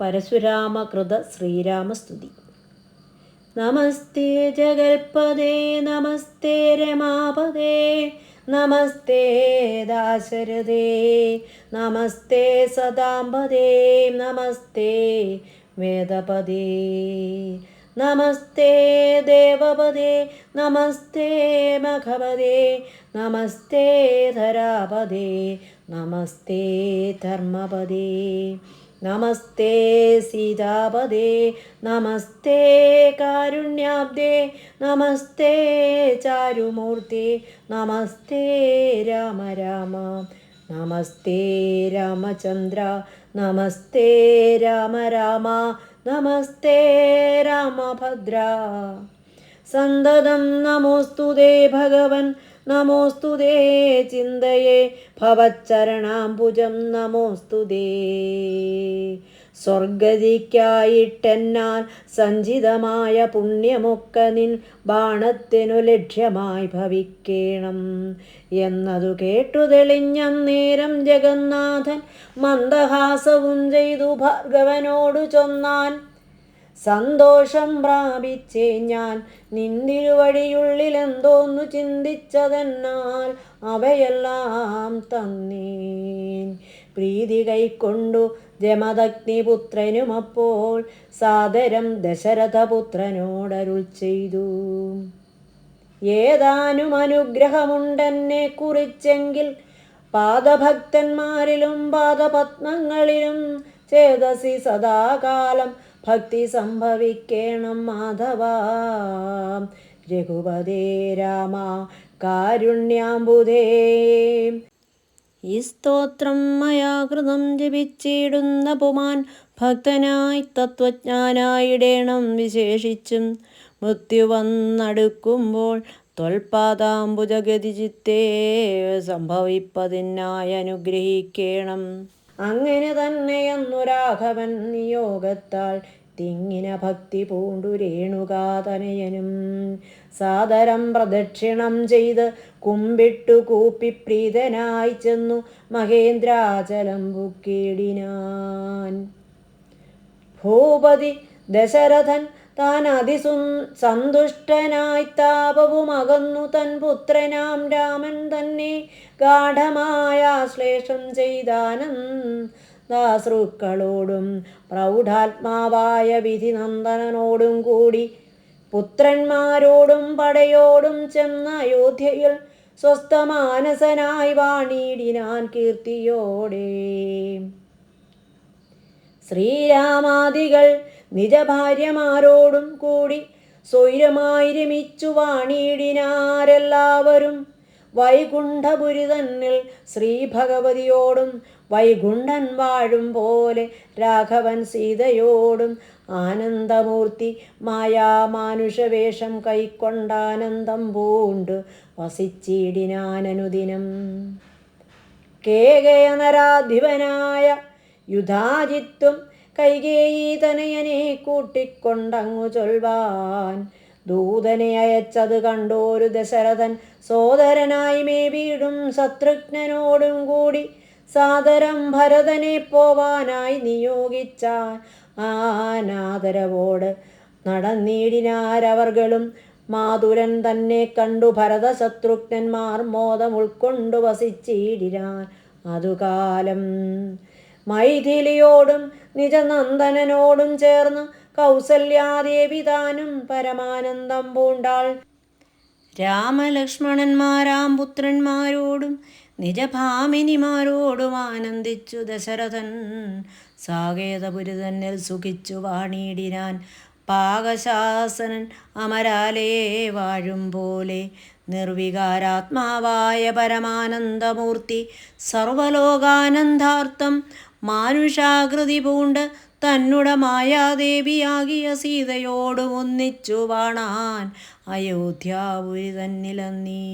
പരശുരാമകൃത ശ്രീരാമസ്തുതി. നമസ്തേ ജഗൽപദേ നമസ്തേ രമാപദേ നമസ്തേ ദാശരഥേ നമസ്തേ സദാംബദേ നമസ്തേ വേദപദേ നമസ്തേ ദേവപദേ നമസ്തേ മഖപദേ നമസ്തേ ധരാപദേ നമസ്തേ ധർമ്മപദേ നമസ്തേ സീതാപദേ നമസ്തേ കാരുണ്യാബ്ദേ നമസ്തേ ചാരുമൂർത്തി നമസ്തേ രാമ രാമ നമസ്തേ രാമചന്ദ്ര നമസ്തേ രാമ രാമ നമസ്തേ രാമഭദ്ര. സന്തതം നമോസ്തുതേ ഭഗവൻ നമോസ്തുതേ ചിന്തയേ ഭവച്ചരണാംബുജം നമോസ്തു സ്വർഗതിക്കായിട്ടെന്നാൽ സഞ്ചിതമായ പുണ്യമൊക്കെ നിൻ ബാണത്തിനു ലക്ഷ്യമായി ഭവിക്കണം. എന്നതു കേട്ടു തെളിഞ്ഞന്നേരം ജഗന്നാഥൻ മന്ദഹാസവും ചെയ്തു ഭാർഗവനോടു ചൊന്നാൻ സന്തോഷം പ്രാപിച്ചേ ഞാൻ. നിന്തിരുവഴിയുള്ളിലെന്തോന്നു ചിന്തിച്ചതെന്നാൽ അവയെല്ലാം തന്നീൻ. പ്രീതി കൈക്കൊണ്ടു ജമദഗ്നിപുത്രനുമപ്പോൾ സാദരം ദശരഥപുത്രനോടരുൾ ചെയ്തു. ഏതാനും അനുഗ്രഹമുണ്ടെന്നെ കുറിച്ചെങ്കിൽ പാദഭക്തന്മാരിലും പാദപത്മങ്ങളിലും ചേതസി സദാകാലം ഭക്തി സംഭവിക്കണം മാധവ. രഘുപതേ രാമ കാരുണ്യാംബുധേ ഈ സ്തോത്രം മയാകൃതം ജപിച്ചിടുന്ന പുമാൻ ഭക്തനായി തത്വജ്ഞാനായിടേണം വിശേഷിച്ചും. മൃത്യു വന്നടുക്കുമ്പോൾ ത്വൽപാദാംബുജഗതി ചിത്തേ സംഭവിപ്പതിനായി അനുഗ്രഹിക്കേണം. അങ്ങനെ തന്നെയെന്നു രാഘവൻ നിയോഗത്താൽ തിങ്ങിന ഭക്തി പൂണ്ടു രേണുകാതനയനും. സാദരം പ്രദക്ഷിണം ചെയ്ത് കുമ്പിട്ടു കൂപ്പി പ്രീതനായി ചെന്നു മഹേന്ദ്രാചലം ബുക്കിടിനാൻ ഭൂപതി ദശരഥൻ താൻ അതിസു സന്തുഷ്ടനായി താപവും അകന്നു തൻ പുത്രനാം രാമൻ തന്നെ ഗാഠമായ ആശ്ലേഷം ദാസൃക്കളോടും പ്രൗഢാത്മാവായ വിധി നന്ദനോടും കൂടി പുത്രന്മാരോടും പടയോടും ചെന്ന അയോധ്യയിൽ സ്വസ്ഥമാനസനായി വാണിടിനാൻ കീർത്തിയോടെ. ശ്രീരാമാദികൾ നിജഭാര്യമാരോടും കൂടി സ്വൈരമായി രമിച്ചു വൈകുണ്ഠപുരിതന്നിൽ വൈകുണ്ഠപുരി തന്നിൽ ശ്രീഭഗവതിയോടും വൈകുണ്ഠൻ വാഴും പോലെ രാഘവൻ സീതയോടും ആനന്ദമൂർത്തി മായാമാനുഷവേഷം കൈക്കൊണ്ടാനന്ദം പൂണ്ട് വസിച്ചിടിനാനനുദിനം. കേകയനരാധിപനായ യുധാജിത്വം കൈകേയി തനയനെ കൂട്ടിക്കൊണ്ടങ്ങു ചൊൽവാൻ. ദൂതനെ അയച്ചത് കണ്ടോരു ദശരഥൻ സോദരനായി മേ വീടും ശത്രുഘ്നോടും കൂടി സാദരം ഭരതനെ പോവാനായി നിയോഗിച്ചാൻ. ആനാദരവോട് നടന്നീടിനാരവർകളും മാതുരൻ തന്നെ കണ്ടു ഭരത ശത്രുഘ്നന്മാർ മോദം ഉൾക്കൊണ്ടു വസിച്ചിടിനാൻ. അതുകാലം മൈഥിലിയോടും നിജനന്ദനോടും ചേർന്ന് കൗസല്യാദേവി താനും പരമാനന്ദം പൂണ്ടാൾ. രാമലക്ഷ്മണന്മാരാം പുത്രന്മാരോടും നിജഭാമിനിമാരോടും ആനന്ദിച്ചു ദശരഥൻ. സാകേതപുരുതന്നിൽ സുഖിച്ചു വാണിയിടിരാൻ പാകശാസനൻ അമരാലേ വാഴും പോലെ നിർവികാരാത്മാവായ പരമാനന്ദമൂർത്തി സർവലോകാനന്ദാർത്ഥം മാനുഷാകൃതി പൂണ്ട് തന്നുടെ മായാദേവിയാകിയ സീതയോടും ഒന്നിച്ചു വാണാൻ അയോധ്യാപുരി തന്നിലന്നീ.